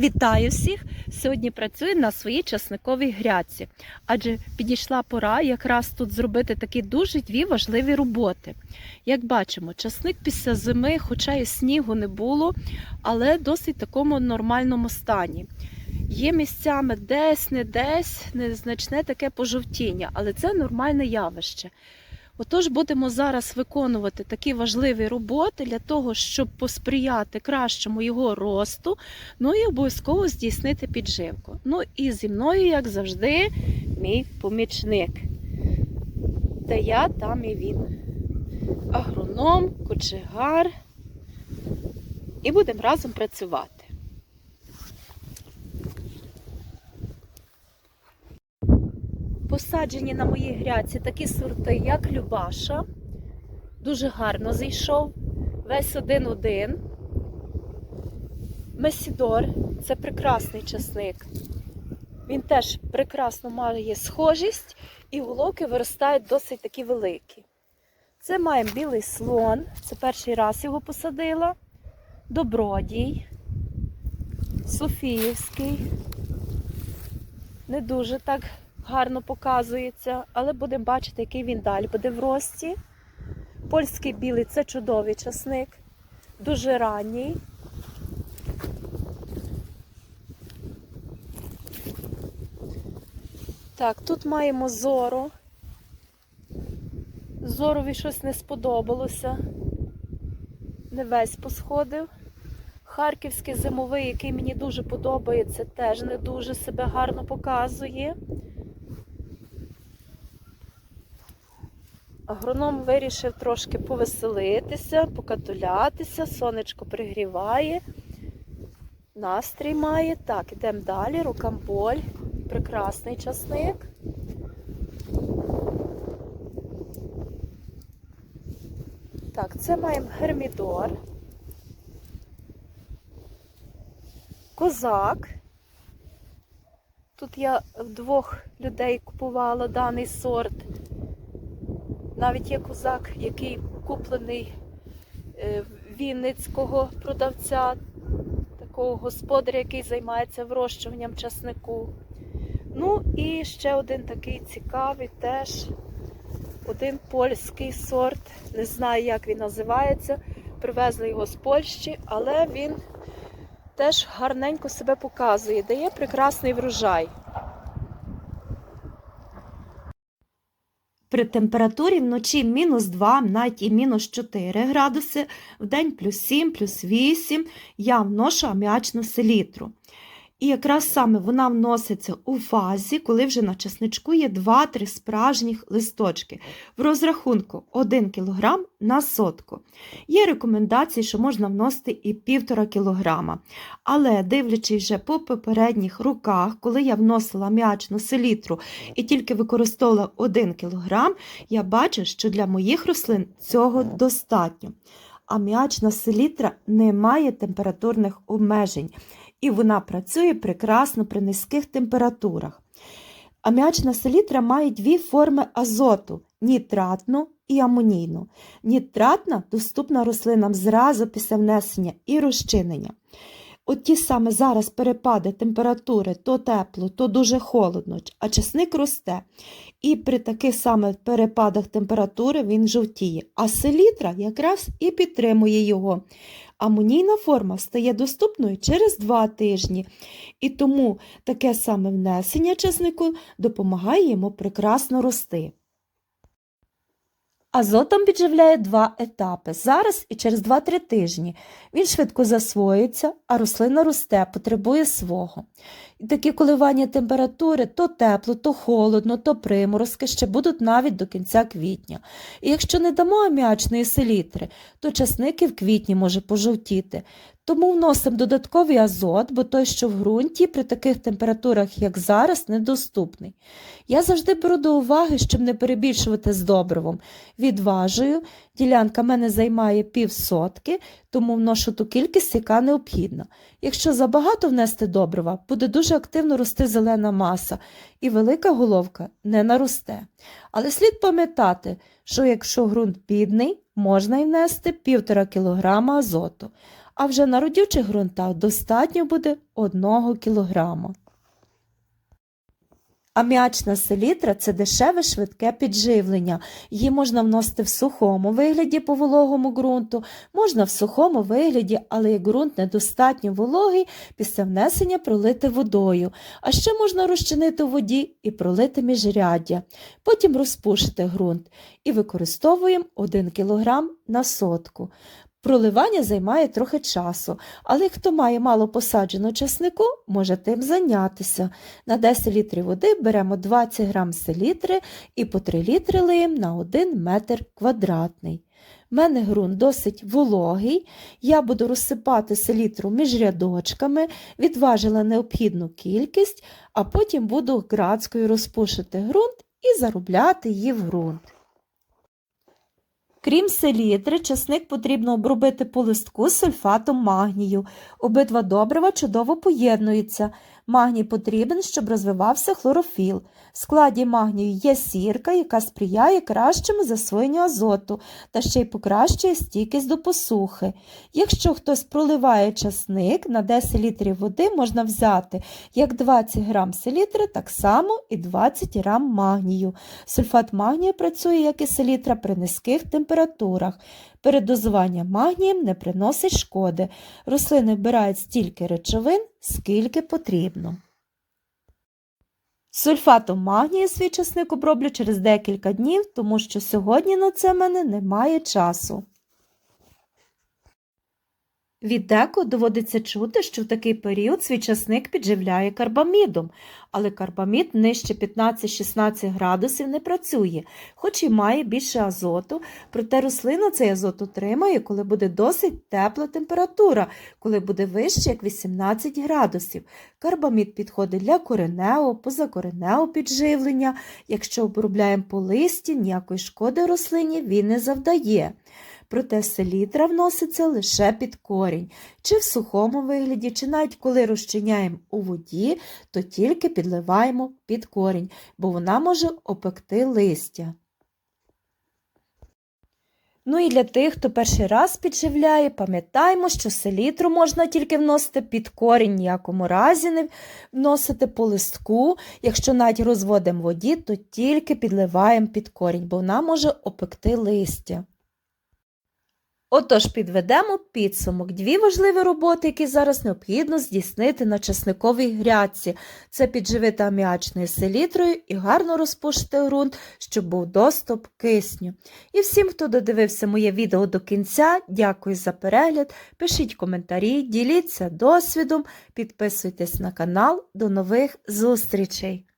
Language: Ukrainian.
Вітаю всіх! Сьогодні працюю на своїй часниковій грядці, адже підійшла пора якраз тут зробити такі дуже дві важливі роботи. Як бачимо, часник після зими, хоча і снігу не було, але досить такому нормальному стані. Є місцями десь, не десь незначне таке пожовтіння, але це нормальне явище. Отож, будемо зараз виконувати такі важливі роботи для того, щоб посприяти кращому його росту, ну і обов'язково здійснити підживку. Ну і зі мною, як завжди, мій помічник. Де я, там і він. Агроном, кочегар. І будемо разом працювати. Посаджені на моїй гряці такі сорти, як Любаша. Дуже гарно зійшов. Весь один-один. Месідор це прекрасний часник. Він теж прекрасно має схожість і головки виростають досить такі великі. Це маємо білий слон, це перший раз його посадила. Добродій, Софіївський. Не дуже так гарно показується, але будемо бачити, який він далі буде в рості. Польський білий це чудовий часник, дуже ранній. Так, тут маємо зору. Зорові щось не сподобалося. Не весь посходив. Харківський зимовий, який мені дуже подобається, теж не дуже себе гарно показує. Агроном вирішив трошки повеселитися, покатулятися, сонечко пригріває, настрій має. Так, ідемо далі. Рукамболь, прекрасний часник. Так, це маємо гермідор. Козак. Тут я в двох людей купувала даний сорт. Навіть є козак, який куплений е, Вінницького продавця, такого господаря, який займається вирощуванням часнику. Ну і ще один такий цікавий теж один польський сорт. Не знаю, як він називається. Привезли його з Польщі, але він теж гарненько себе показує, дає прекрасний врожай. При температурі вночі мінус 2, навіть і мінус 4 градуси, вдень плюс 7, плюс 8 я вношу аміачну селітру. І якраз саме вона вноситься у фазі, коли вже на чесничку є 2-3 справжніх листочки. В розрахунку 1 кг на сотку. Є рекомендації, що можна вносити і 1,5 кг. Але дивлячись вже по попередніх роках, коли я вносила аміачну селітру і тільки використовувала 1 кг, я бачу, що для моїх рослин цього достатньо. Аміачна селітра не має температурних обмежень і вона працює прекрасно при низьких температурах. Аміачна селітра має дві форми азоту нітратну і амонійну. Нітратна доступна рослинам зразу після внесення і розчинення. От ті саме зараз перепади температури то тепло, то дуже холодно, а часник росте. І при таких саме перепадах температури він жовтіє, а селітра якраз і підтримує його. Амонійна форма стає доступною через 2 тижні, і тому таке саме внесення чеснику допомагає йому прекрасно рости. Азотом підживляє два етапи зараз і через 2-3 тижні. Він швидко засвоюється, а рослина росте, потребує свого. І такі коливання температури то тепло, то холодно, то приморозки ще будуть навіть до кінця квітня. І якщо не дамо аміачної селітри, то часник і в квітні може пожовтіти. Тому вносимо додатковий азот, бо той, що в ґрунті при таких температурах, як зараз, недоступний. Я завжди беру до уваги, щоб не перебільшувати з добривом. Відважую, ділянка мене займає півсотки, тому вношу ту кількість, яка необхідна. Якщо забагато внести добрива, буде дуже активно рости зелена маса, і велика головка не наросте. Але слід пам'ятати, що якщо ґрунт бідний, можна й внести 1,5 кг азоту. А вже на родючих ґрунтах достатньо буде 1 кг. Аміачна селітра це дешеве швидке підживлення. Її можна вносити в сухому вигляді по вологому ґрунту, можна в сухому вигляді, але як ґрунт недостатньо вологий, після внесення пролити водою. А ще можна розчинити у воді і пролити міжряддя. Потім розпушити ґрунт і використовуємо 1 кг на сотку. Проливання займає трохи часу, але хто має мало посадженого часнику, може тим зайнятися. На 10 літрів води беремо 20 грам селітри і по 3 літри лиємо на 1 метр квадратний. В мене ґрунт досить вологий. Я буду розсипати селітру між рядочками, відважила необхідну кількість, а потім буду градською розпушити ґрунт і заробляти її в ґрунт. Крім селітри, часник потрібно обробити по листку сульфатом магнію. Обидва добрива чудово поєднуються. Магній потрібен, щоб розвивався хлорофіл. В складі магнію є сірка, яка сприяє кращому засвоєнню азоту та ще й покращує стійкість до посухи. Якщо хтось проливає часник, на 10 літрів води можна взяти як 20 грам селітри, так само і 20 грам магнію. Сульфат магнію працює, як і селітра, при низьких температурах. Передозування магнієм не приносить шкоди. Рослини вбирають стільки речовин, скільки потрібно. Сульфатом магнію свій часник оброблю через декілька днів, тому що сьогодні на це мене немає часу. Від деко доводиться чути, що в такий період свій часник підживляє карбамідом, але карбамід нижче 15-16 градусів не працює, хоч і має більше азоту, проте рослина цей азот отримає, коли буде досить тепла температура, коли буде вище як 18 градусів. Карбамід підходить для кореневого, позакореневого підживлення. Якщо обробляємо по листі, ніякої шкоди рослині він не завдає. Проте селітра вноситься лише під корінь, чи в сухому вигляді, чи навіть коли розчиняємо у воді, то тільки підливаємо під корінь, бо вона може опекти листя. Ну і для тих, хто перший раз підживляє, пам'ятаємо, що селітру можна тільки вносити під корінь, ніякому разі не вносити по листку. Якщо навіть розводимо воді, то тільки підливаємо під корінь, бо вона може опекти листя. Отож, підведемо підсумок. Дві важливі роботи, які зараз необхідно здійснити на часниковій грядці. Це підживити аміачною селітрою і гарно розпушити ґрунт, щоб був доступ кисню. І всім, хто додивився моє відео до кінця, дякую за перегляд. Пишіть коментарі, діліться досвідом, підписуйтесь на канал. До нових зустрічей!